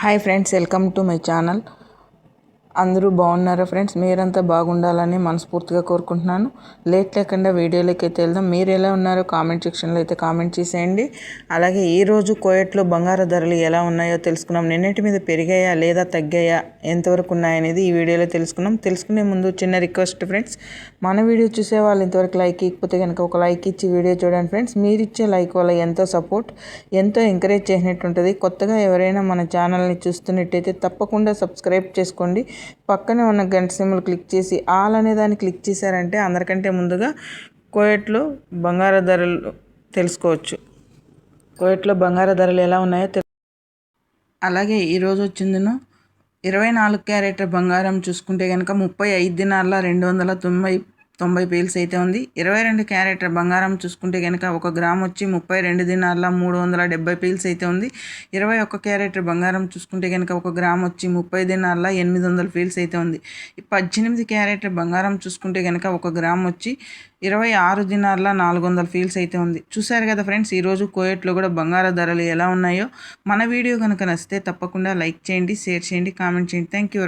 hi friends welcome to my channel అందరూ బాగున్నారా friends? మీరంతా బాగుండాలని మనస్ఫూర్తిగా కోరుకుంటున్నాను. లేట్ లేకుండా వీడియోలోకి అయితే వెళ్దాం. మీరు ఎలా ఉన్నారో కామెంట్ సెక్షన్లో అయితే కామెంట్ చేసేయండి. అలాగే ఈరోజు కోయట్లో బంగారు ధరలు ఎలా ఉన్నాయో తెలుసుకున్నాం. నిన్నటి మీద పెరిగాయా లేదా తగ్గాయా? ఎంతవరకు ఉన్నాయనేది ఈ వీడియోలో తెలుసుకున్నాం. తెలుసుకునే ముందు చిన్న రిక్వెస్ట్ ఫ్రెండ్స్. మన వీడియో చూసే వాళ్ళు ఇంతవరకు లైక్ ఇకపోతే కనుక ఒక లైక్ ఇచ్చి వీడియో చూడండి ఫ్రెండ్స్. మీరు ఇచ్చే లైక్ వల్ల ఎంతో సపోర్ట్ ఎంతో ఎంకరేజ్ చేసినట్టు ఉంటుంది కొత్తగా ఎవరైనా మన ఛానల్ని చూస్తున్నట్టయితే తప్పకుండా సబ్స్క్రైబ్ చేసుకోండి. పక్కనే ఉన్న గంట సింబల్ క్లిక్ చేసి ఆల్ అనే దాన్ని క్లిక్ చేశారంటే అందరికంటే ముందుగా కోయట్లో బంగారు ధరలు తెలుసుకోవచ్చు. కోయట్లో బంగారు ధరలు ఎలా ఉన్నాయో తెలు అలాగే ఈరోజు వచ్చిందినో ఇరవై నాలుగు క్యారెట్ బంగారం చూసుకుంటే కనుక ముప్పై ఐదు దినాల రెండు వందల తొంభై తొంభై పీల్స్ అయితే ఉంది. ఇరవై రెండు క్యారెట్ బంగారం చూసుకుంటే కనుక ఒక గ్రామ్ వచ్చి ముప్పై రెండు దినాల మూడు వందల డెబ్బై పీల్స్ అయితే ఉంది. ఇరవై ఒక్క క్యారెట్ బంగారం చూసుకుంటే కనుక ఒక గ్రామ్ వచ్చి ముప్పై దినాల ఎనిమిది వందల పీల్స్ అయితే ఉంది. పద్దెనిమిది క్యారెట్ బంగారం చూసుకుంటే కనుక ఒక గ్రామ్ వచ్చి ఇరవై ఆరు దినాల నాలుగు వందల ఫీల్స్ అయితే ఉంది. చూశారు కదా ఫ్రెండ్స్ ఈరోజు కోయట్లో కూడా బంగారు ధరలు ఎలా ఉన్నాయో? మన వీడియో కనుక నచ్చితే తప్పకుండా లైక్ చేయండి షేర్ చేయండి కామెంట్ చేయండి. Thank you